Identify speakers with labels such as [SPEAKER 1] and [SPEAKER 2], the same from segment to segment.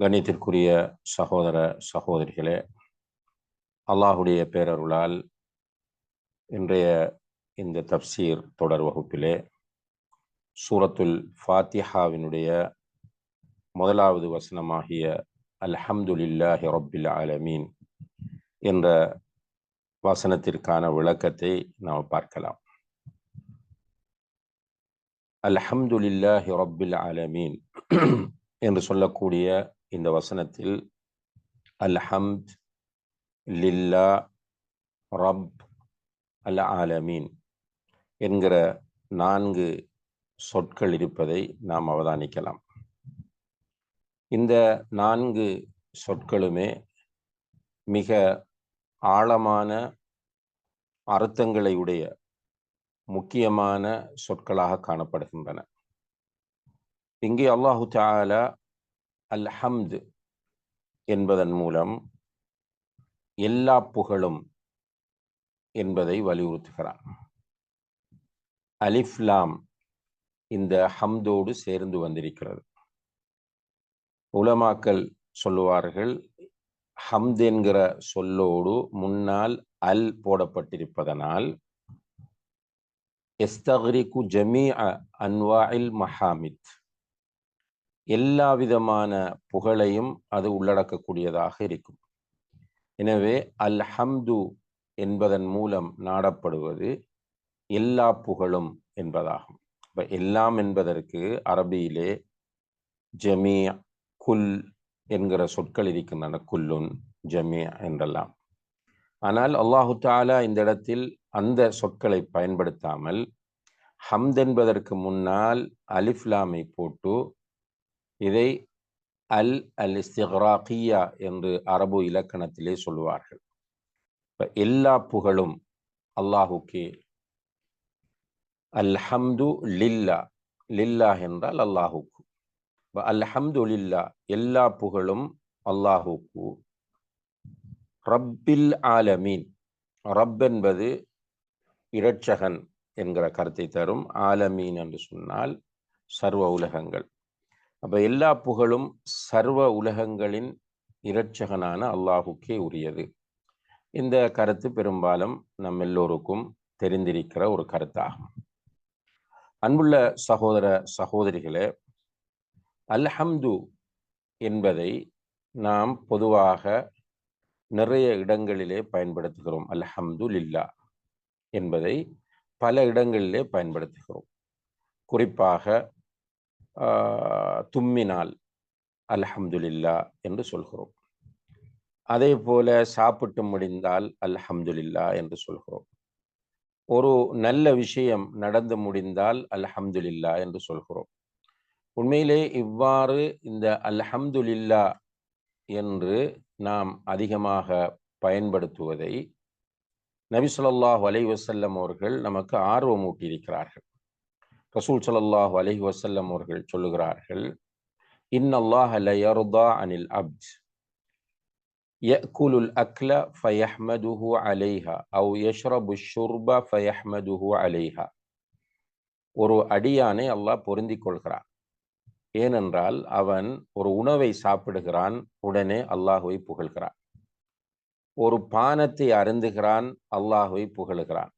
[SPEAKER 1] கணித்திற்குரிய சகோதர சகோதரிகளே அல்லாஹுடைய பேரருளால் இன்றைய இந்த தப்சீர் தொடர் வகுப்பிலே சூரத்துல் ஃபாத்திஹாவினுடைய முதலாவது வசனமாகிய அல்ஹம்துலில்லாஹி ரொப்பில் ஆலமீன் என்ற வசனத்திற்கான விளக்கத்தை நாம் பார்க்கலாம். அல்ஹம்துலில்லாஹி ரொப்பில் ஆலமீன் என்று சொல்லக்கூடிய இந்த வசனத்தில் அல்ஹம்த் லில்லா ரப் அல் ஆலமீன் என்கிற நான்கு சொற்கள் இருப்பதை நாம் அவதானிக்கலாம். இந்த நான்கு சொற்களுமே மிக ஆழமான அர்த்தங்களை உடைய முக்கியமான சொற்களாக காணப்படுகின்றன. இங்கே அல்லாஹு தாலா அல் ஹம்து என்பதன் மூலம் எல்லா புகழும் என்பதை வலியுறுத்துகிறான். அலிஃப்லாம் இந்த ஹம்தோடு சேர்ந்து வந்திருக்கிறது. உலமாக்கல் சொல்லுவார்கள் ஹம்த் என்கிற சொல்லோடு முன்னால் அல் போடப்பட்டிருப்பதனால் எஸ்தக்ரிகு ஜமீ அன்வாயில் மஹாமித். எல்லா விதமான புகழையும் அது உள்ளடக்கக்கூடியதாக இருக்கும். எனவே அல் ஹம்து என்பதன் மூலம் நாடப்படுவது எல்லா புகழும் என்பதாகும். இப்போ எல்லாம் என்பதற்கு அரபியிலே ஜமீ குல் என்கிற சொற்கள் இருக்கின்றன. குல்லுன் ஜமீ என்றெல்லாம். ஆனால் அல்லாஹு தாலா இந்த இடத்தில் அந்த சொற்களை பயன்படுத்தாமல் ஹம்த் என்பதற்கு முன்னால் அலிஃப்லாமை போட்டு இதை அல் அல் இஸ்திகராக்கியா என்று அரபு இலக்கணத்திலே சொல்லுவார்கள். இப்போ எல்லா புகழும் அல்லாஹுக்கே. அல்ஹம்து லில்லா. லில்லா என்றால் அல்லாஹுக்கு. அல்ஹம்து லில்லா. எல்லா புகழும் அல்லாஹுக்கு. ரப்பில் ஆலமீன். ரப் என்பது இரட்சகன் என்கிற கருத்தை தரும். ஆலமீன் என்று சொன்னால் சர்வ உலகங்கள். அப்போ எல்லா புகழும் சர்வ உலகங்களின் இரட்சகனான அல்லாஹுக்கே உரியது. இந்த கருத்து பெரும்பாலும் நம் எல்லோருக்கும் தெரிந்திருக்கிற ஒரு கருத்தாகும். அன்புள்ள சகோதர சகோதரிகளே அல்ஹம்து என்பதை நாம் பொதுவாக நிறைய இடங்களிலே பயன்படுத்துகிறோம். அல்ஹம்து லில்லா என்பதை பல இடங்களிலே பயன்படுத்துகிறோம். குறிப்பாக தும்மினால் அல்ஹம்துலில்லா என்று சொல்கிறோம். அதே போல சாப்பிட்டு முடிந்தால் அல்ஹம்துலில்லா என்று சொல்கிறோம். ஒரு நல்ல விஷயம் நடந்து முடிந்தால் அல்ஹம்துலில்லா என்று சொல்கிறோம். உண்மையிலே இவ்வாறு இந்த அல்ஹம்துலில்லா என்று நாம் அதிகமாக பயன்படுத்துவதை நபி சொல்லாஹ் அவர்கள் நமக்கு ஆர்வமூட்டியிருக்கிறார்கள். ரசூல் சல்லாஹ் அலஹி வசல்லம் அவர்கள் சொல்லுகிறார்கள் இன்னல்லாஹ் லயர்தா அனில் அப்த் يأكل الأكل فيحمده عليها أو يشرب الشرب فيحمده عليها ஒரு அடியானை அல்லாஹ் பொருந்திக் கொள்கிறான் ஏனென்றால் அவன் ஒரு உணவை சாப்பிடுகிறான் உடனே அல்லாஹுவை புகழ்கிறான் ஒரு பானத்தை அருந்துகிறான் அல்லாஹுவை புகழுகிறான்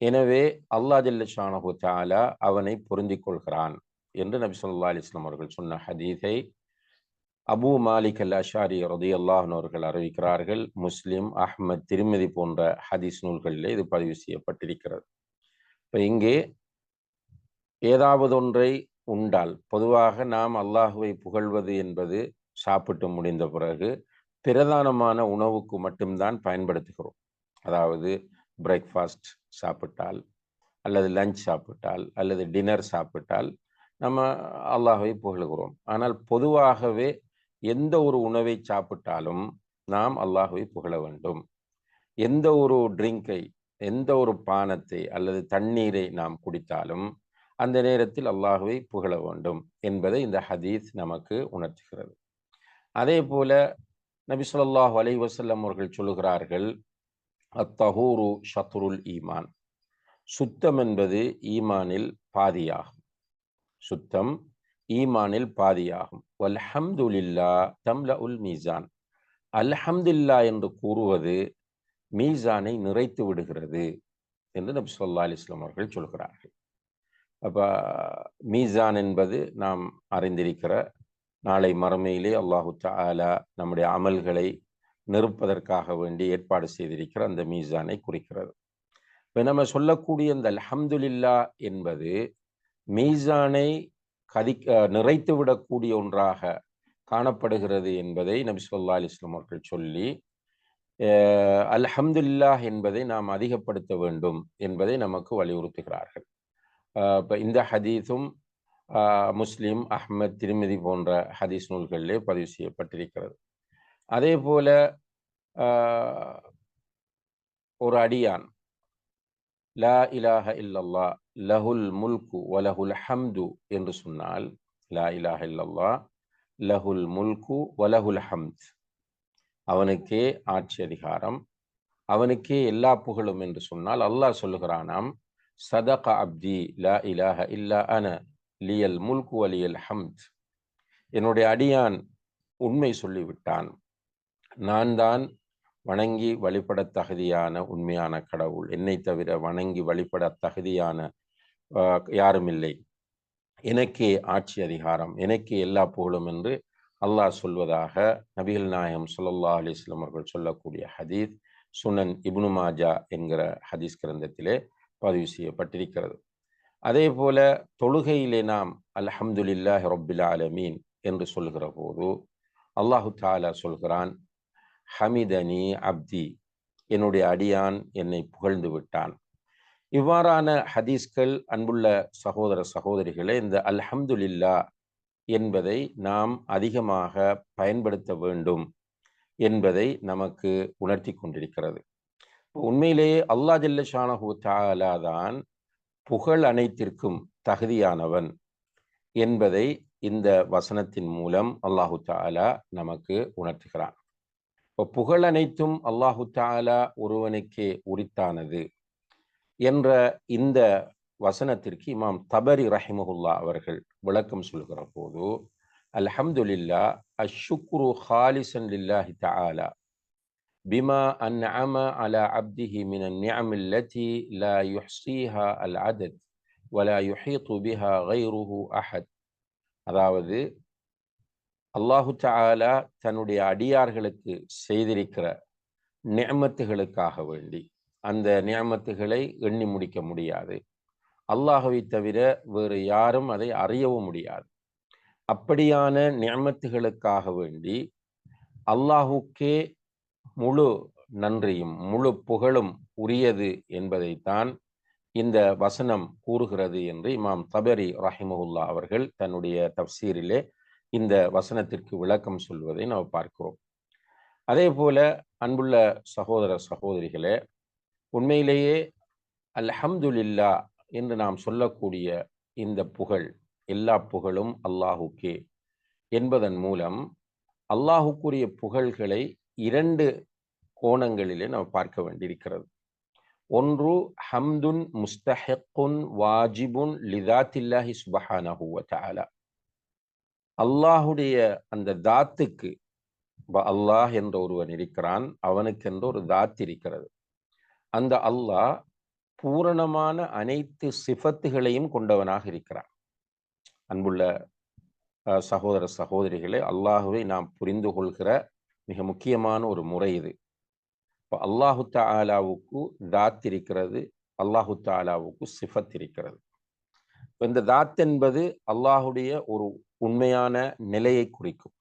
[SPEAKER 1] எனவே அல்லா ஜல்லஷானஹு தாலா அவனை பொருந்திக் கொள்கிறான் என்று நபி சொல்லா அலிஸ்லாம் அவர்கள் சொன்ன ஹதீஸை அபு மாலிக் அல் அஷாரி ரதி அல்லாஹன் அவர்கள் அறிவிக்கிறார்கள். முஸ்லிம் அஹ்மத் திருமதி போன்ற ஹதீஸ் நூல்களிலே இது பதிவு செய்யப்பட்டிருக்கிறது. இப்போ இங்கே ஏதாவது ஒன்றை உண்டால் பொதுவாக நாம் அல்லாஹுவை புகழ்வது என்பது சாப்பிட்டு முடிந்த பிறகு பிரதானமான உணவுக்கு மட்டும்தான் பயன்படுத்துகிறோம். அதாவது பிரேக்ஃபாஸ்ட் சாப்பிட்டால் அல்லது லஞ்ச் சாப்பிட்டால் அல்லது டின்னர் சாப்பிட்டால் நம்ம அல்லாஹை புகழுகிறோம். ஆனால் பொதுவாகவே எந்த ஒரு உணவை சாப்பிட்டாலும் நாம் அல்லாஹுவை புகழ வேண்டும். எந்த ஒரு ட்ரிங்கை எந்த ஒரு பானத்தை அல்லது தண்ணீரை நாம் குடித்தாலும் அந்த நேரத்தில் அல்லாஹுவை புகழ வேண்டும் என்பதை இந்த ஹதீஸ் நமக்கு உணர்த்துகிறது. அதே போல நபி சொல்லாஹு அலை வசல்லம் அவர்கள் சொல்லுகிறார்கள் அத்தஹூரு ஷத்ருல் ஈமான். சுத்தம் என்பது ஈமானில் பாதியாகும். சுத்தம் ஈமானில் பாதியாகும். வல்ஹம்துலில்லா தம்ல உல் மீசான். அல்ஹம்துல்லா என்று கூறுவது மீசானை நிறைத்து விடுகிறது என்று நபி சொல்லா அலிஸ்லாம் அவர்கள் சொல்கிறார்கள். அப்போ மீசான் என்பது நாம் அறிந்திருக்கிற நாளை மறுமையிலே அல்லாஹு தாலா நம்முடைய அமல்களை நெருப்பதற்காக வேண்டி ஏற்பாடு செய்திருக்கிற அந்த மீசானை குறிக்கிறது. இப்போ நம்ம சொல்லக்கூடிய இந்த அல்ஹம்துலில்லா என்பது மீசானை கதி நிறைத்து விடக்கூடிய ஒன்றாக காணப்படுகிறது என்பதை நபி சொல்லா அலிஸ்லாம் அவர்கள் சொல்லி அல்ஹம்துல்லாஹ் என்பதை நாம் அதிகப்படுத்த வேண்டும் என்பதை நமக்கு வலியுறுத்துகிறார்கள். இப்போ இந்த ஹதீஸும் முஸ்லீம் அஹ்மத் திருமதி போன்ற ஹதீஸ் நூல்களிலே பதிவு செய்யப்பட்டிருக்கிறது. அதே போல ஒரு அடியான். லா இலாஹ இல்லல்லா லஹுல் முல்கு வலஹுல் ஹம்து என்று சொன்னால் லா இலாஹ இல்லல்லா லஹுல் முல்கு வலஹுல் ஹம்த். அவனுக்கே ஆட்சி அதிகாரம் அவனுக்கே எல்லா புகழும் என்று சொன்னால் அல்லாஹ் சொல்லுகிறானாம் சதக அப்தி லா இலாஹ இல்லா அன லியல் முல்கு அலியல் ஹம்த். என்னுடைய அடியான் உண்மை சொல்லிவிட்டான். நான் தான் வணங்கி வழிபட தகுதியான உண்மையான கடவுள். என்னை தவிர வணங்கி வழிபட தகுதியான யாரும் இல்லை. எனக்கே ஆட்சி அதிகாரம் எனக்கே எல்லா புகழும் என்று அல்லாஹ் சொல்வதாக நபிகள் நாயகம் சுல்லா அலிஸ்லம் அவர்கள் சொல்லக்கூடிய ஹதீஸ் சுனன் இப்னு மாஜா என்கிற ஹதீஸ் கிரந்தத்திலே பதிவு செய்யப்பட்டிருக்கிறது. அதே போல தொழுகையிலே நாம் அல்ஹம்துலில்லாஹ் ரொபில் ஆலமீன் என்று சொல்கிற போது அல்லாஹு தாலா சொல்கிறான் ஹமிதனி அப்தி. என்னுடைய அடியான் என்னை புகழ்ந்து விட்டான். இவ்வாறான ஹதீஸ்கள் அன்புள்ள சகோதர சகோதரிகளே இந்த அல்ஹம்துலில்லா என்பதை நாம் அதிகமாக பயன்படுத்த வேண்டும் என்பதை நமக்கு உணர்த்தி கொண்டிருக்கிறது. உண்மையிலேயே அல்லா ஜல்ல ஷானஹூ தாலா தான் புகழ் அனைத்திற்கும் தகுதியானவன் என்பதை இந்த வசனத்தின் மூலம் அல்லாஹு தாலா நமக்கு உணர்த்துகிறான். இப்போ புகழ் அனைத்தும் அல்லாஹு தாலா ஒருவனுக்கே உரித்தானது என்ற இந்த வசனத்திற்கு இமாம் தபரி ரஹிமஹுல்லா அவர்கள் விளக்கம் சொல்கிற போது அல்ஹம்துலில்லா அஷுக்ரு ஹாலிசன் லில்லாஹி தாலா பிமா அன் அம அலா அப்திஹி மின நியமில்லதி லா யுஹ்சீஹா அல் அதத் வலா யுஹீத்து பிஹா கைருஹு அஹத். அதாவது அல்லாஹு தாலா தன்னுடைய அடியார்களுக்கு செய்திருக்கிற நியமத்துகளுக்காக வேண்டி அந்த நியமத்துகளை எண்ணி முடிக்க முடியாது. அல்லாஹுவை தவிர வேறு யாரும் அதை அறியவும் முடியாது. அப்படியான நியமத்துகளுக்காக வேண்டி அல்லாஹுக்கே முழு நன்றியும் முழு புகழும் உரியது என்பதைத்தான் இந்த வசனம் கூறுகிறது என்று இமாம் தபரி ரஹிமஹுல்லா அவர்கள் தன்னுடைய தப்சீரிலே இந்த வசனத்திற்கு விளக்கம் சொல்வதை நாம் பார்க்கிறோம். அதே போல அன்புள்ள சகோதர சகோதரிகளே உண்மையிலேயே அல்ஹம்துலில்லா என்று நாம் சொல்லக்கூடிய இந்த புகழ் எல்லா புகழும் அல்லாஹுக்கே என்பதன் மூலம் அல்லாஹுக்குரிய புகழ்களை இரண்டு கோணங்களிலே நாம் பார்க்க வேண்டியிருக்கிறது. ஒன்று ஹம்துன் முஸ்தஹிக்குன் வாஜிபுன் லிதாத்தில்லாஹி சுபஹானஹு தாலா அல்லாஹுடைய அந்த தாத்துக்கு அல்லாஹ் என்ற ஒருவன் இருக்கிறான் அவனுக்கு என்ற ஒரு தாத் இருக்கிறது. அந்த அல்லாஹ் பூரணமான அனைத்து சிஃபத்துகளையும் கொண்டவனாக இருக்கிறான். அன்புள்ள சகோதர சகோதரிகளே அல்லாஹுவை நாம் புரிந்து கொள்கிற மிக முக்கியமான ஒரு முறை இது. இப்போ அல்லாஹு தாலாவுக்கு தாத் இருக்கிறது அல்லாஹு தாலாவுக்கு சிஃபத் இருக்கிறது. இந்த தாத் என்பது அல்லாஹுடைய ஒரு உண்மையான நிலையை குறிக்கும்.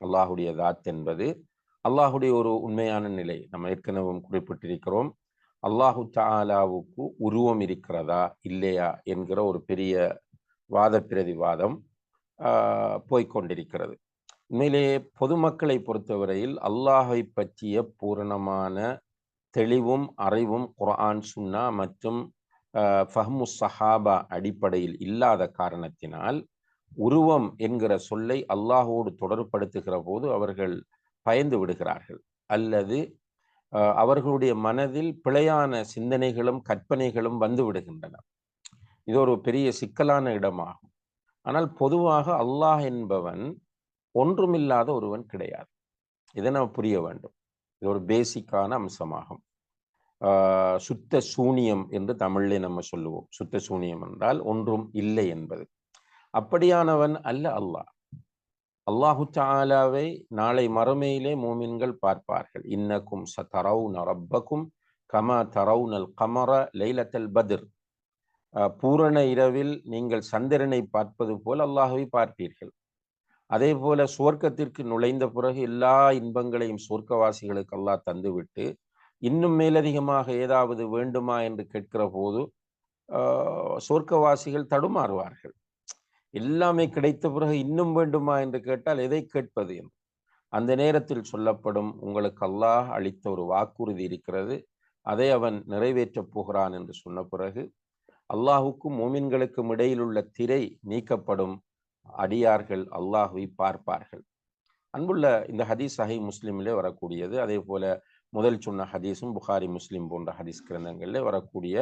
[SPEAKER 1] அல்லாஹுடைய தாத் என்பது அல்லாஹுடைய ஒரு உண்மையான நிலை. நம்ம ஏற்கனவே குறிப்பிட்டிருக்கிறோம். அல்லாஹு தாலாவுக்கு உருவம் இருக்கிறதா இல்லையா என்கிற ஒரு பெரிய வாத பிரதிவாதம் போய்கொண்டிருக்கிறது உண்மையிலேயே பொதுமக்களை பொறுத்தவரையில் அல்லாஹை பற்றிய பூரணமான தெளிவும் அறிவும் குர்ஆன் சுன்னா மற்றும் ஃபஹ்மு சஹாபா அடிப்படையில் இல்லாத காரணத்தினால் உருவம் என்கிற சொல்லை அல்லாஹோடு தொடர்படுத்துகிற போது அவர்கள் பயந்து விடுகிறார்கள். அல்லது அவர்களுடைய மனதில் பிழையான சிந்தனைகளும் கற்பனைகளும் வந்து விடுகின்றன. இது ஒரு பெரிய சிக்கலான இடமாகும். ஆனால் பொதுவாக அல்லாஹ் என்பவன் ஒன்றுமில்லாத ஒருவன் கிடையாது. இதை நாம் புரிய வேண்டும். இது ஒரு பேசிக்கான அம்சமாகும். சுத்த சூனியம் என்று தமிழில் நம்ம சொல்லுவோம். சுத்த சூனியம் என்றால் ஒன்றும் இல்லை என்பது. அப்படியானவன் அல்ல அல்லாஹ். அல்லாஹு தாலாவை நாளை மறுமையிலே மூமின்கள் பார்ப்பார்கள். இன்னக்கும் ச தரவு ரப்பக்கும் கம தரவுனல் கமர லைலத்தல் பதிர். பூரண இரவில் நீங்கள் சந்திரனை பார்ப்பது போல் அல்லாஹுவை பார்ப்பீர்கள். அதே போல சுவர்க்கத்திற்கு நுழைந்த பிறகு எல்லா இன்பங்களையும் சுவர்க்கவாசிகளுக்கு அல்லாஹ் தந்துவிட்டு இன்னும் மேலதிகமாக ஏதாவது வேண்டுமா என்று கேட்கிற போது சொர்க்கவாசிகள் தடுமாறுவார்கள். எல்லாமே கிடைத்த பிறகு இன்னும் வேண்டுமா என்று கேட்டால் எதை கேட்பது? என்று. அந்த நேரத்தில் சொல்லப்படும் உங்களுக்கு அல்லாஹ் அளித்த ஒரு வாக்குறுதி இருக்கிறது. அதை அவன் நிறைவேற்றப் போகிறான் என்று சொன்ன பிறகு அல்லாஹுக்கும் மோமின்களுக்கும் இடையில் உள்ள திரை நீக்கப்படும் அடியார்கள் அல்லாஹுவை பார்ப்பார்கள். அன்புள்ள இந்த ஹதீஸ் சஹி முஸ்லீமிலே வரக்கூடியது. அதே போல முதல் சொன்ன ஹதீஸும் புகாரி முஸ்லீம் போன்ற ஹதீஸ் கிரந்தங்களில் வரக்கூடிய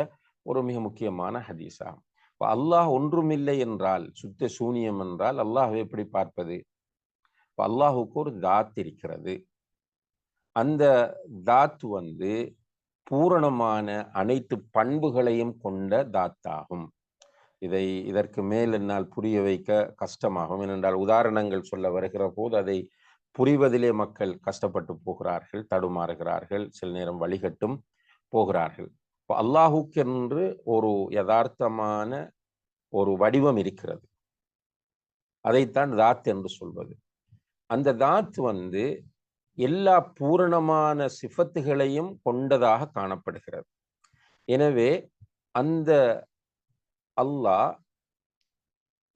[SPEAKER 1] ஒரு மிக முக்கியமான ஹதீஸாகும். இப்போ அல்லாஹ் ஒன்றுமில்லை என்றால் சுத்த சூனியம் என்றால் அல்லாஹ் எப்படி பார்ப்பது? இப்போ அல்லாஹுக்கு ஒரு தாத் இருக்கிறது. அந்த தாத் வந்து பூரணமான அனைத்து பண்புகளையும் கொண்ட தாத்தாகும். இதை இதற்கு மேல் என்னால் புரிய வைக்க கஷ்டமாகும். ஏனென்றால் உதாரணங்கள் சொல்ல வருகிற போது அதை புரிவதிலே மக்கள் கஷ்டப்பட்டு போகிறார்கள் தடுமாறுகிறார்கள் சில நேரம் வழிகட்டும் போகிறார்கள். இப்போ அல்லாஹுக்கென்று ஒரு யதார்த்தமான ஒரு வடிவம் இருக்கிறது. அதைத்தான் தாத் என்று சொல்வது. அந்த தாத் வந்து எல்லா பூரணமான சிஃபத்துகளையும் கொண்டதாக காணப்படுகிறது. எனவே அந்த அல்லாஹ்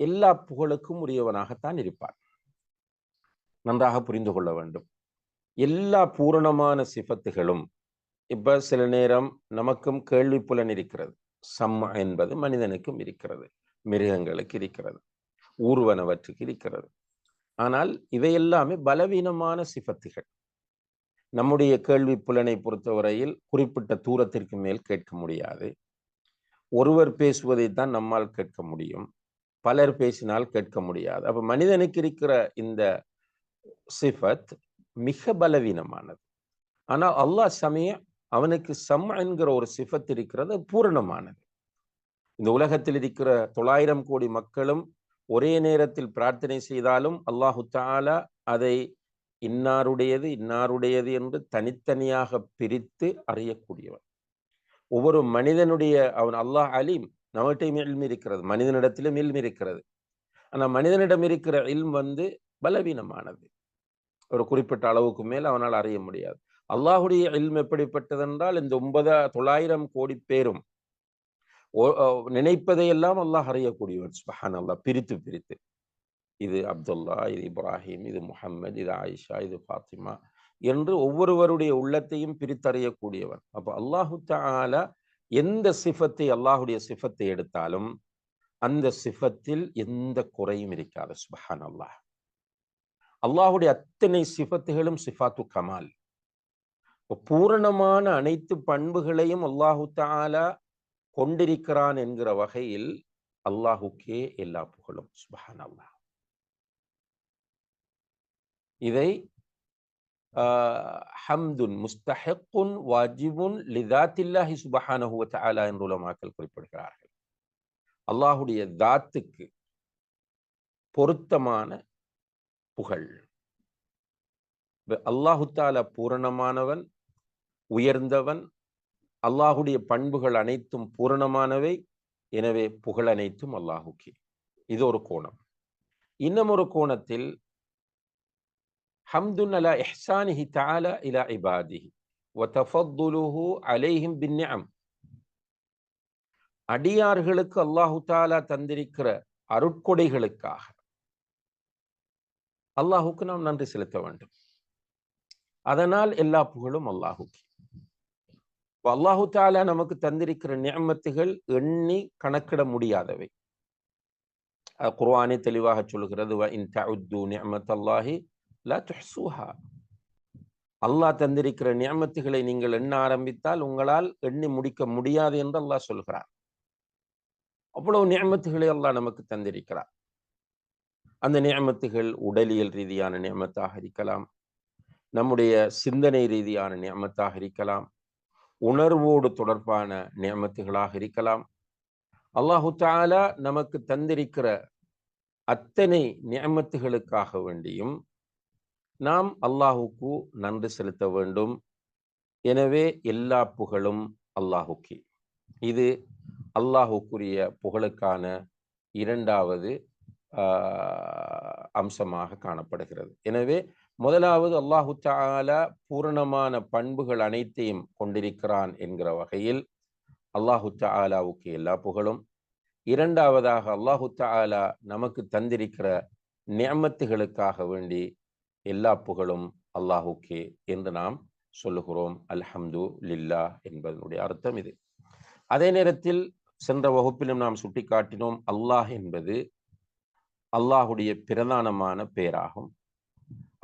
[SPEAKER 1] எல்லா புகழுக்கும் உரியவனாகத்தான் இருப்பார் நன்றாக புரிந்து கொள்ள வேண்டும். எல்லா பூரணமான சிபத்துகளும் இப்போ சில நேரம் நமக்கும் கேள்வி புலன் இருக்கிறது சம்ம என்பது மனிதனுக்கும் இருக்கிறது. மிருகங்களுக்கு இருக்கிறது. ஊர்வனவற்றுக்கு இருக்கிறது. ஆனால் இவையெல்லாமே பலவீனமான சிபத்துகள். நம்முடைய கேள்வி புலனை பொறுத்தவரையில் குறிப்பிட்ட தூரத்திற்கு மேல் கேட்க முடியாது. ஒருவர் பேசுவதை தான் நம்மால் கேட்க முடியும். பலர் பேசினால் கேட்க முடியாது. அப்ப மனிதனுக்கு இருக்கிற இந்த சிஃபத் மிக பலவீனமானது. ஆனால் அல்லாஹ் சமய அவனுக்கு சம் என்கிற ஒரு சிஃபத் இருக்கிறது பூரணமானது. இந்த உலகத்தில் இருக்கிற தொள்ளாயிரம் கோடி மக்களும் ஒரே நேரத்தில் பிரார்த்தனை செய்தாலும் அல்லாஹு தாலா அதை இன்னாருடையது இன்னாருடையது என்று தனித்தனியாக பிரித்து அறியக்கூடியவன். ஒவ்வொரு மனிதனுடைய அவன் அல்லாஹ் அலீம் நம்மகிட்டையும் இல்மி இருக்கிறது மனிதனிடத்திலும் இல்மி இருக்கிறது. ஆனால் மனிதனிடம் இருக்கிற இல்ம் வந்து பலவீனமானது. ஒரு குறிப்பிட்ட அளவுக்கு மேல் அவனால் அறிய முடியாது. அல்லாஹுடைய இல்ம் எப்படிப்பட்டதென்றால் இந்த ஒன்பது தொள்ளாயிரம் கோடி பேரும் நினைப்பதையெல்லாம் அல்லாஹ் அறியக்கூடியவர். சுபஹான் அல்லாஹ் பிரித்து பிரித்து. இது அப்துல்லா இது இப்ராஹிம் இது முஹம்மது இது ஆயிஷா இது ஃபாத்திமா என்று ஒவ்வொருவருடைய உள்ளத்தையும் பிரித்தறியக்கூடியவன் அப்போ அல்லாஹு தாலா எந்த சிஃபத்தை அல்லாஹுடைய சிஃபத்தை எடுத்தாலும் அந்த சிஃபத்தில் எந்த குறையும் இருக்காது. சுபஹான் அல்லாஹ் அல்லாஹுடைய அத்தனை சிஃபத்துகளும் சிஃபாத்து கமால். பூரணமான அனைத்து பண்புகளையும் அல்லாஹு தாலா கொண்டிருக்கிறான் என்கிற வகையில் அல்லாஹுக்கே எல்லா புகழும். சுபஹான் அல்லாஹ் இதை ஹம்துன் முஸ்தஹக்குன் வாஜிபுன் லிதாத்தில்லாஹி சுபஹானஹு தாலா என்று உலமாக்கள் குறிப்பிடுகிறார்கள். அல்லாஹுடைய தாத்துக்கு பொருத்தமான புகழ். அல்லாஹு தாலா பூரணமானவன் உயர்ந்தவன். அல்லாஹுடைய பண்புகள் அனைத்தும் பூரணமானவை. எனவே புகழ் அனைத்தும் அல்லாஹுக்கே. இது ஒரு கோணம். இன்னும் ஒரு கோணத்தில் ஹம்துன் அலா இஹ்சானிஹி தாலா இலா இபாதிஹி வதஃபத்துலுஹு அலைஹிம் பின்னியம் அடியார்களுக்கு அல்லாஹு தாலா தந்திருக்கிற அருட்கொடைகளுக்காக. அல்லாஹுக்கு நாம் நன்றி செலுத்த வேண்டும். அதனால் எல்லா புகழும் அல்லாஹுக்கு. அல்லாஹு தாலா நமக்கு தந்திருக்கிற நியமத்துகள் எண்ணி கணக்கிட முடியாதவை. குர்ஆனே தெளிவாக சொல்கிறது அல்லாஹ் தந்திருக்கிற நியமத்துகளை நீங்கள் எண்ண ஆரம்பித்தால் உங்களால் எண்ணி முடிக்க முடியாது என்று அல்லாஹ் சொல்கிறார் அவ்வளவு நியமத்துகளை அல்லாஹ் நமக்கு தந்திருக்கிறார் அந்த நியமத்துகள் உடலியல் ரீதியான நியமத்தாக இருக்கலாம் நம்முடைய சிந்தனை ரீதியான நியமத்தாக இருக்கலாம் உணர்வோடு தொடர்பான நியமத்துகளாக இருக்கலாம். அல்லாஹு தாலா நமக்கு தந்திருக்கிற அத்தனை நியமத்துகளுக்காக வேண்டியும் நாம் அல்லாஹுக்கு நன்றி செலுத்த வேண்டும். எனவே எல்லா புகழும் அல்லாஹுக்கு. இது அல்லாஹுக்குரிய புகழுக்கான இரண்டாவது அம்சமாக காணப்படுகிறது. எனவே முதலாவது அல்லாஹு தாலா பூரணமான பண்புகள் அனைத்தையும் கொண்டிருக்கிறான் என்கிற வகையில் அல்லாஹு தாலாவுக்கு எல்லா புகழும். இரண்டாவதாக அல்லாஹு தாலா நமக்கு தந்திருக்கிற நியமத்துகளுக்காக வேண்டி எல்லா புகழும் அல்லாஹுக்கே என்று நாம் சொல்லுகிறோம். அல்ஹம்து லில்லா என்பதனுடைய அர்த்தம் இது. அதே நேரத்தில் சென்ற வகுப்பிலும் நாம் சுட்டிக்காட்டினோம் அல்லாஹ் என்பது அல்லாஹுடைய பிரதானமான பெயராகும்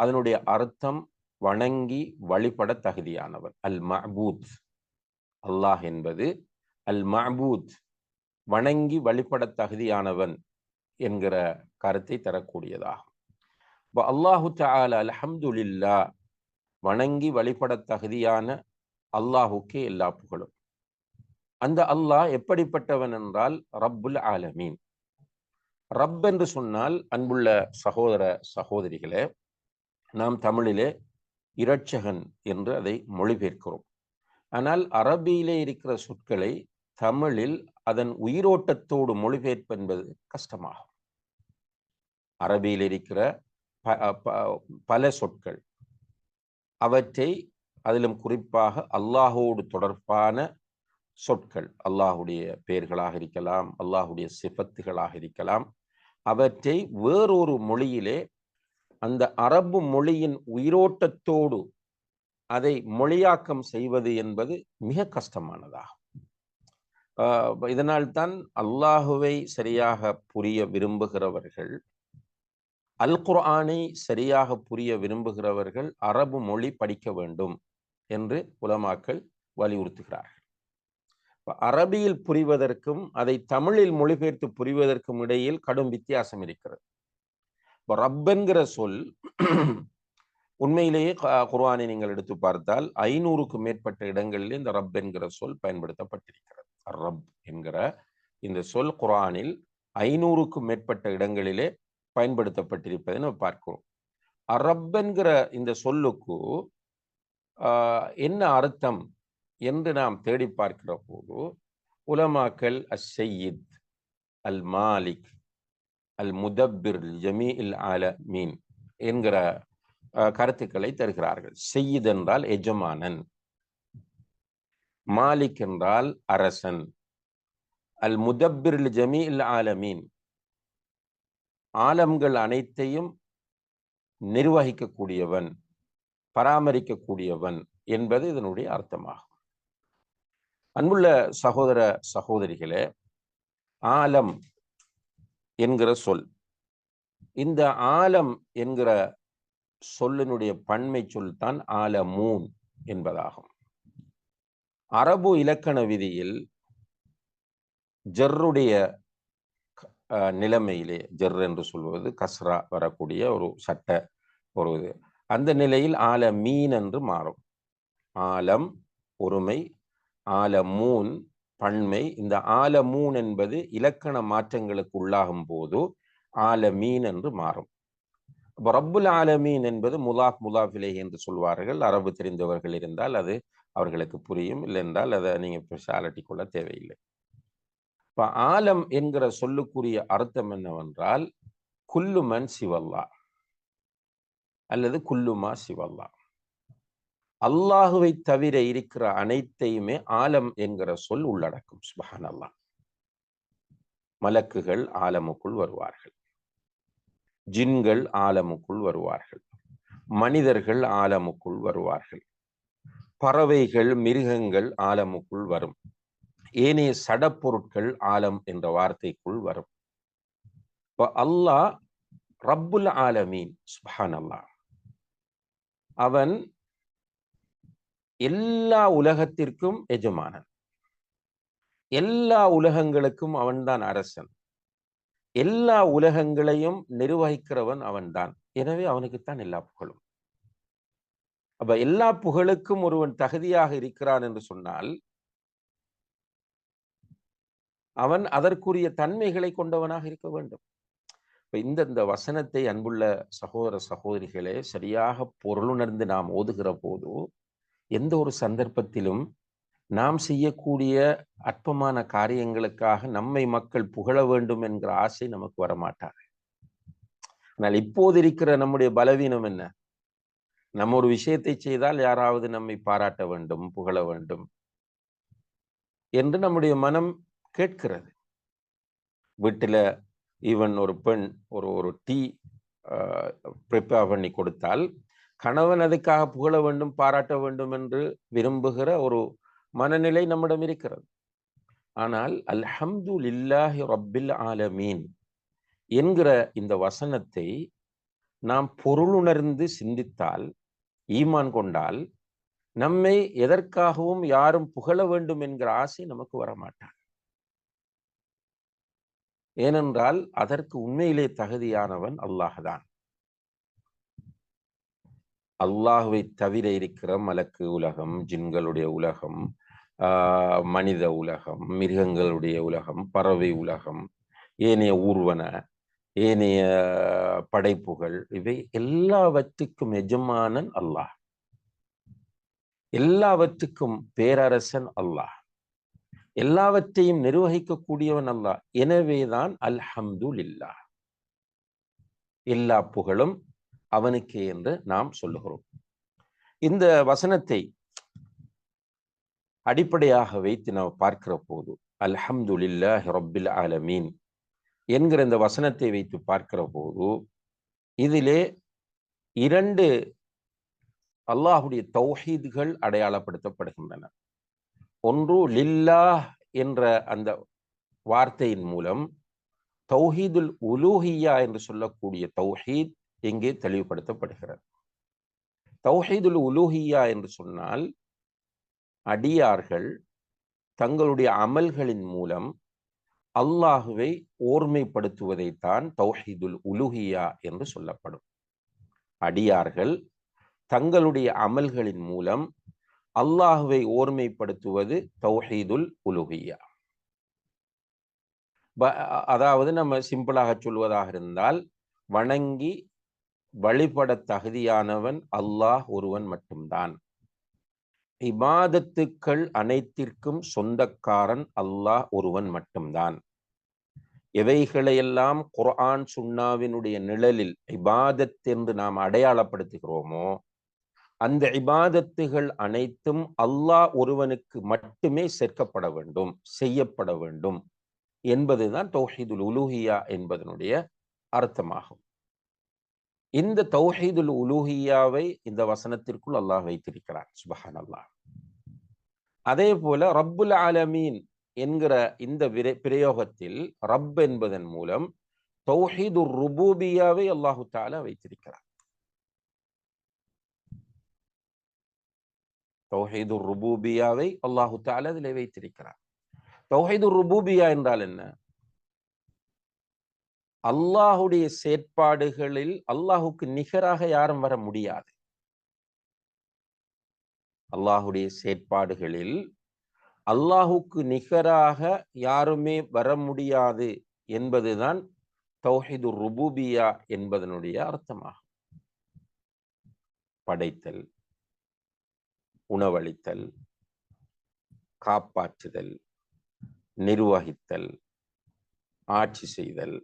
[SPEAKER 1] அதனுடைய அர்த்தம் வணங்கி வழிபட தகுதியானவர். அல் மஹபூத் அல்லாஹ் என்பது அல் மஹபூத் வணங்கி வழிபட தகுதியானவன் என்கிற கருத்தை தரக்கூடியதாகும். இப்போ அல்லாஹு தால அலஹம்துல்லா வணங்கி வழிபட தகுதியான அல்லாஹுக்கே எல்லா புகழும். அந்த அல்லாஹ் எப்படிப்பட்டவன் என்றால் ரப்புல் ஆலமீன். ரப் என்று சொன்னால் அன்புள்ள சகோதர சகோதரிகளே நாம் தமிழிலே இரட்சகன் என்று அதை மொழிபெயர்க்கிறோம். ஆனால் அரபியிலே இருக்கிற சொற்களை தமிழில் அதன் உயிரோட்டத்தோடு மொழிபெயர்ப்பென்பது கஷ்டமாகும். அரபியில் இருக்கிற பல சொற்கள் அவற்றை அதிலும் குறிப்பாக அல்லாஹோடு தொடர்பான சொற்கள் அல்லாஹுடைய பெயர்களாக இருக்கலாம் அல்லாஹுடைய சிபத்துகளாக இருக்கலாம் அவற்றை வேறொரு மொழியிலே அந்த அரபு மொழியின் உயிரோட்டத்தோடு அதை மொழியாக்கம் செய்வது என்பது மிக கஷ்டமானதாகும். இதனால்தான் அல்லாஹுவை சரியாக புரிய விரும்புகிறவர்கள் அல் குர்ஆனை சரியாக புரிய விரும்புகிறவர்கள் அரபு மொழி படிக்க வேண்டும் என்று உலமாக்கள் வலியுறுத்துகிறார்கள். அரபியில் புரிவதற்கும் அதை தமிழில் மொழிபெயர்த்து புரிவதற்கும் இடையில் கடும் வித்தியாசம் இருக்கிறது. இப்போ ரப்பன்கிற சொல் உண்மையிலேயே குர்ஆனை நீங்கள் எடுத்து பார்த்தால் ஐநூறுக்கு மேற்பட்ட இடங்களில் இந்த ரப் என்கிற சொல் பயன்படுத்தப்பட்டிருக்கிறது. ரப் என்கிற இந்த சொல் குர்ஆனில் ஐநூறுக்கும் மேற்பட்ட இடங்களிலே பயன்படுத்தப்பட்டிருப்பதை நம்ம பார்க்கிறோம். அரப் என்கிற இந்த சொல்லுக்கு என்ன அர்த்தம் என்று நாம் தேடி பார்க்கிற போது உலமாக்கல் அஸ் செய்யித் அல் மாலிக் அல் முதப்பிர் ஜமீ இல் ஆல மீன் என்கிற கருத்துக்களை தருகிறார்கள். செய்யித் என்றால் எஜமானன் மாலிக் என்றால் அரசன். அல் முதப்பிர் ஜமீ இல் ஆலமீன் ஆலம்கள் அனைத்தையும் நிர்வகிக்கக்கூடியவன் பராமரிக்கக்கூடியவன் என்பது இதனுடைய அர்த்தமாகும். அன்புள்ள சகோதர சகோதரிகளே ஆலம் என்கிற சொல். இந்த ஆலம் என்கிற சொல்லினுடைய பன்மை சொல் தான் ஆலமூன் என்பதாகும். அரபு இலக்கண விதியில் ஜெர்ருடைய நிலைமையிலே ஜெர் என்று சொல்வது கஸ்ரா வரக்கூடிய ஒரு சட்ட ஒரு இது. அந்த நிலையில் ஆல மீன் என்று மாறும். ஆலம் ஒருமை ஆல மூன் பன்மை இந்த ஆலமூன் என்பது இலக்கண மாற்றங்களுக்கு உள்ளாகும் போது ஆலமீன் என்று மாறும். அப்போ ரப்புல் ஆலமீன் என்பது முலாஃப் முலாஃபிலே என்று சொல்வார்கள். அரபு தெரிந்தவர்கள் இருந்தால் அது அவர்களுக்கு புரியும். இல்லை என்றால் அதை நீங்கள் ஸ்பெஷாலிட்டி கொள்ள தேவையில்லை. இப்போ ஆலம் என்கிற சொல்லுக்குரிய அர்த்தம் என்னவென்றால் குல்லுமன் சிவல்லா அல்லது குல்லுமா சிவல்லா. அல்லாஹுவை தவிர இருக்கிற அனைத்தையுமே ஆலம் என்கிற சொல் உள்ளடக்கும். சுபஹான் அல்லா மலக்குகள் ஆலமுக்குள் வருவார்கள். ஜின்கள் ஆலமுக்குள் வருவார்கள். மனிதர்கள் ஆலமுக்குள் வருவார்கள். பறவைகள் மிருகங்கள் ஆலமுக்குள் வரும். ஏனைய சடப்பொருட்கள் ஆலம் என்ற வார்த்தைக்குள் வரும். அல்லாஹ் ரப்புல் ஆலமீன். சுபான் அல்லாஹ் அவன் எல்லா உலகத்திற்கும் எஜமானன். எல்லா உலகங்களுக்கும் அவன்தான் அரசன். எல்லா உலகங்களையும் நிர்வகிக்கிறவன் அவன்தான். எனவே அவனுக்குத்தான் எல்லா புகழும். அப்ப எல்லா புகழுக்கும் ஒருவன் தகுதியாக இருக்கிறான் என்று சொன்னால் அவன் அதற்குரிய தன்மைகளை கொண்டவனாக இருக்க வேண்டும். இப்ப இந்த இந்த வசனத்தை அன்புள்ள சகோதர சகோதரிகளே சரியாக பொருளுணர்ந்து நாம் ஓதுகிற போது எந்த ஒரு சந்தர்ப்பத்திலும் நாம் செய்யக்கூடிய அற்பமான காரியங்களுக்காக நம்மை மக்கள் புகழ வேண்டும் என்கிற ஆசை நமக்கு வரமாட்டார் ஆனால் இப்போது இருக்கிற நம்முடைய பலவீனம் என்ன? நம்ம ஒரு விஷயத்தை செய்தால் யாராவது நம்மை பாராட்ட வேண்டும் புகழ வேண்டும் என்று நம்முடைய மனம் கேட்கிறது. வீட்டில் ஈவன் ஒரு பெண் ஒரு ஒரு டீ ப்ரிப்பேர் பண்ணி கொடுத்தால் கணவன் அதுக்காக புகழ வேண்டும் பாராட்ட வேண்டும் என்று விரும்புகிற ஒரு மனநிலை நம்மிடம் இருக்கிறது. ஆனால் அல்ஹம்து லில்லாஹி ரப்பில் ஆலமீன் என்கிற இந்த வசனத்தை நாம் பொருளுணர்ந்து சிந்தித்தால் ஈமான் கொண்டால் நம்மை எதற்காகவும் யாரும் புகழ வேண்டும் என்கிற ஆசை நமக்கு வரமாட்டார் ஏனென்றால் அதற்கு உண்மையிலே தகுதியானவன் அல்லாஹ்தான். அல்லாஹுவை தவிர இருக்கிற மலக்கு உலகம் ஜின்களுடைய உலகம் ஆஹ் மனித உலகம் மிருகங்களுடைய உலகம் பறவை உலகம் ஏனைய ஊர்வன ஏனைய படைப்புகள் இவை எல்லாவற்றுக்கும் எஜமானன் அல்லாஹ். எல்லாவற்றுக்கும் பேரரசன் அல்லாஹ். எல்லாவற்றையும் நிர்வகிக்கக்கூடியவன் அல்லாஹ். எனவேதான் அல்ஹம்து லில்லா எல்லா புகழும் அவனுக்கே என்று நாம் சொல்லுகிறோம். இந்த வசனத்தை அடிப்படையாக வைத்து நாம் பார்க்கிற போது அல்ஹம்துல்லா ஹிரபில் ஆலமீன் என்கிற இந்த வசனத்தை வைத்து பார்க்கிற போது இதிலே இரண்டு அல்லாஹுடைய தௌஹீதுகள் அடையாளப்படுத்தப்படுகின்றன. ஒன்று லில்லாஹ் என்ற அந்த வார்த்தையின் மூலம் தௌஹீதுல் உலூஹியா என்று சொல்லக்கூடிய தௌஹீத் இங்கே தெளிவுபடுத்தப்படுகிறது. தௌஹீதுல் உலூஹியா என்று சொன்னால் அடியார்கள் தங்களுடைய அமல்களின் மூலம் அல்லாஹுவை ஓர்மைப்படுத்துவதைத்தான் தௌஹீதுல் உலுஹியா என்று சொல்லப்படும். அடியார்கள் தங்களுடைய அமல்களின் மூலம் அல்லாஹுவை ஓர்மைப்படுத்துவது தௌஹீதுல் உலுஹியா. அதாவது நம்ம சிம்பிளாக சொல்வதாக இருந்தால் வணங்கி வழிபட தகுதியானவன் அல்லாஹ் ஒருவன் மட்டும்தான். இபாதத்துக்கள் அனைத்திற்கும் சொந்தக்காரன் அல்லாஹ் ஒருவன் மட்டும்தான். எவைகளையெல்லாம் குர்ஆன் சுன்னாவினுடைய நிழலில் இபாதத் என்று நாம் அடையாளப்படுத்துகிறோமோ அந்த இபாதத்துகள் அனைத்தும் அல்லாஹ் ஒருவனுக்கு மட்டுமே சேர்க்கப்பட வேண்டும் செய்யப்பட வேண்டும் என்பதுதான் தௌஹீதுல் உலூஹியா என்பதனுடைய அர்த்தமாகும். இந்த தௌஹீதுல் உலூஹியாவை இந்த வசனத்திற்குள் அல்லாஹ் வைத்திருக்கிறான். சுபஹான் அல்லாஹ் அதே போல ரப்புல் ஆலமீன் என்கிற இந்த பிரயோகத்தில் ரப் என்பதன் மூலம் தௌஹீது ருபூபியாவை அல்லாஹு தாலா வைத்திருக்கிறார் தௌஹீது ருபூபியாவை அல்லாஹு தாலா அதில் வைத்திருக்கிறார் தௌஹீது ருபூபியா என்றால் என்ன? அல்லாஹுடைய செயற்பாடுகளில் அல்லாஹுக்கு நிகராக யாரும் வர முடியாது. அல்லாஹுடைய செயற்பாடுகளில் அல்லாஹுக்கு நிகராக யாருமே வர முடியாது என்பதுதான் தௌஹிது ருபூபியா என்பதனுடைய அர்த்தமாகும். படைத்தல் உணவளித்தல் காப்பாற்றுதல் நிர்வகித்தல் ஆட்சி செய்தல்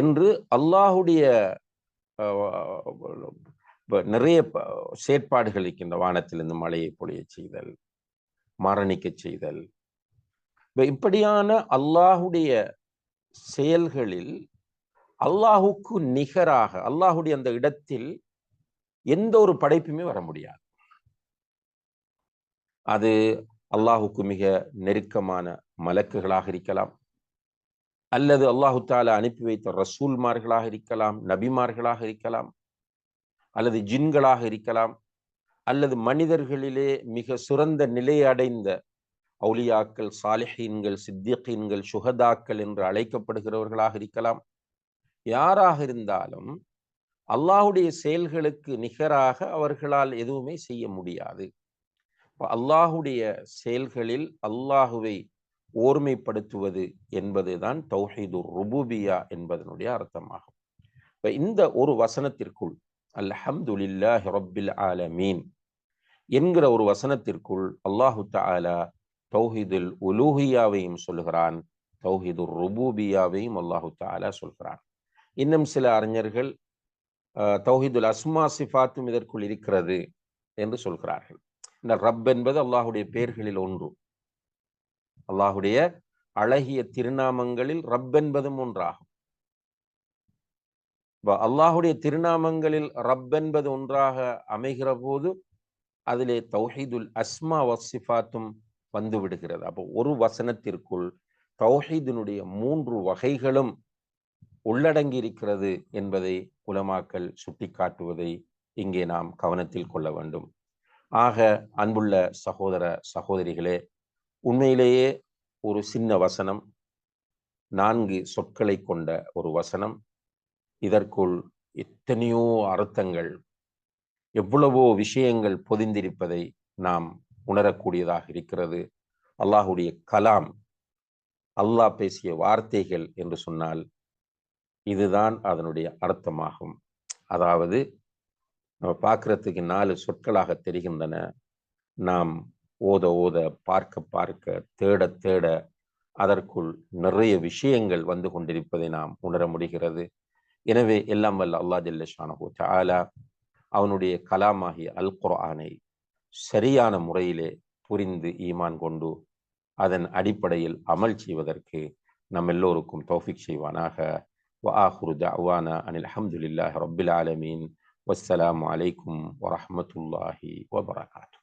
[SPEAKER 1] என்று அல்லாஹுடைய நிறைய செயற்பாடுகள் இருக்கின்ற வானத்திலிருந்து மழையை பொழிய செய்தல் மரணிக்க செய்தல். இப்படியான அல்லாஹுடைய செயல்களில் அல்லாஹுக்கு நிகராக அல்லாஹுடைய அந்த இடத்தில் எந்த ஒரு படைப்புமே வர முடியாது. அது அல்லாஹுக்கு மிக நெருக்கமான மலக்குகளாக இருக்கலாம். அல்லது அல்லாஹு தாலா அனுப்பி வைத்த ரசூல்மார்களாக இருக்கலாம் நபிமார்களாக இருக்கலாம் அல்லது ஜின்களாக இருக்கலாம் அல்லது மனிதர்களிலே மிக சிறந்த நிலை அடைந்த அவுலியாக்கள் சாலிஹீன்கள் சித்தியீன்கள் சுகதாக்கள் என்று அழைக்கப்படுகிறவர்களாக இருக்கலாம். யாராக இருந்தாலும் அல்லாஹுடைய செயல்களுக்கு நிகராக அவர்களால் எதுவுமே செய்ய முடியாது. அல்லாஹுடைய செயல்களில் அல்லாஹுவை ஓர்மைப்படுத்துவது என்பதுதான் தௌஹீது ருபூபியா என்பதனுடைய அர்த்தமாகும். இப்ப இந்த ஒரு வசனத்திற்குள் அல்ஹம்துலில்லாஹி ரப்பில் ஆலமீன் என்கிற ஒரு வசனத்திற்குள் அல்லாஹு தாலா தௌஹீதுல் உலூஹியாவையும் சொல்கிறான் தௌஹீது ருபூபியாவையும் அல்லாஹு தாலா சொல்கிறான். இன்னும் சில அறிஞர்கள் தௌஹீதுல் அஸ்மா சிஃபாத்தும் இதற்குள் இருக்கிறது என்று சொல்கிறார்கள். இந்த ரப் என்பது அல்லாஹுடைய பெயர்களில் ஒன்று. அல்லாஹுடைய அழகிய திருநாமங்களில் ரப் என்பதும் ஒன்றாகும் அல்லாஹுடைய திருநாமங்களில் ரப் என்பது ஒன்றாக அமைகிற போது அதிலே தௌஹீதுல் அஸ்மா வசிஃபாத்தும் வந்து விடுகிறது. அப்போ ஒரு வசனத்திற்குள் தௌஹீதினுடைய மூன்று வகைகளும் உள்ளடங்கி இருக்கிறது என்பதை உலமாக்கல் சுட்டிக்காட்டுவதை இங்கே நாம் கவனத்தில் கொள்ள வேண்டும். ஆக அன்புள்ள சகோதர சகோதரிகளே உண்மையிலேயே ஒரு சின்ன வசனம் நான்கு சொற்களை கொண்ட ஒரு வசனம். இதற்குள் எத்தனையோ அர்த்தங்கள் எவ்வளவோ விஷயங்கள் பொதிந்திருப்பதை நாம் உணரக்கூடியதாக இருக்கிறது. அல்லாஹுடைய கலாம் அல்லாஹ் பேசிய வார்த்தைகள் என்று சொன்னால் இதுதான் அதனுடைய அர்த்தமாகும். அதாவது நம்ம பார்க்கறதுக்கு நாலு சொற்களாக தெரிகின்றன. நாம் ஓத ஓத பார்க்க பார்க்க தேட தேட அதற்குள் நிறைய விஷயங்கள் வந்து கொண்டிருப்பதை நாம் உணர முடிகிறது எனவே எல்லாம் வல்ல அல்லா ஜல்லஷானஹூ தாலா அவனுடைய கலாமாகிய அல் குர்ஆனை சரியான முறையிலே புரிந்து ஈமான் கொண்டு அதன் அடிப்படையில் அமல் செய்வதற்கு நம் எல்லோருக்கும் தௌஃபிக் செய்வானாக وآخر دعوانا أن الحمد لله رب العالمين والسلام عليكم ورحمة الله وبركاته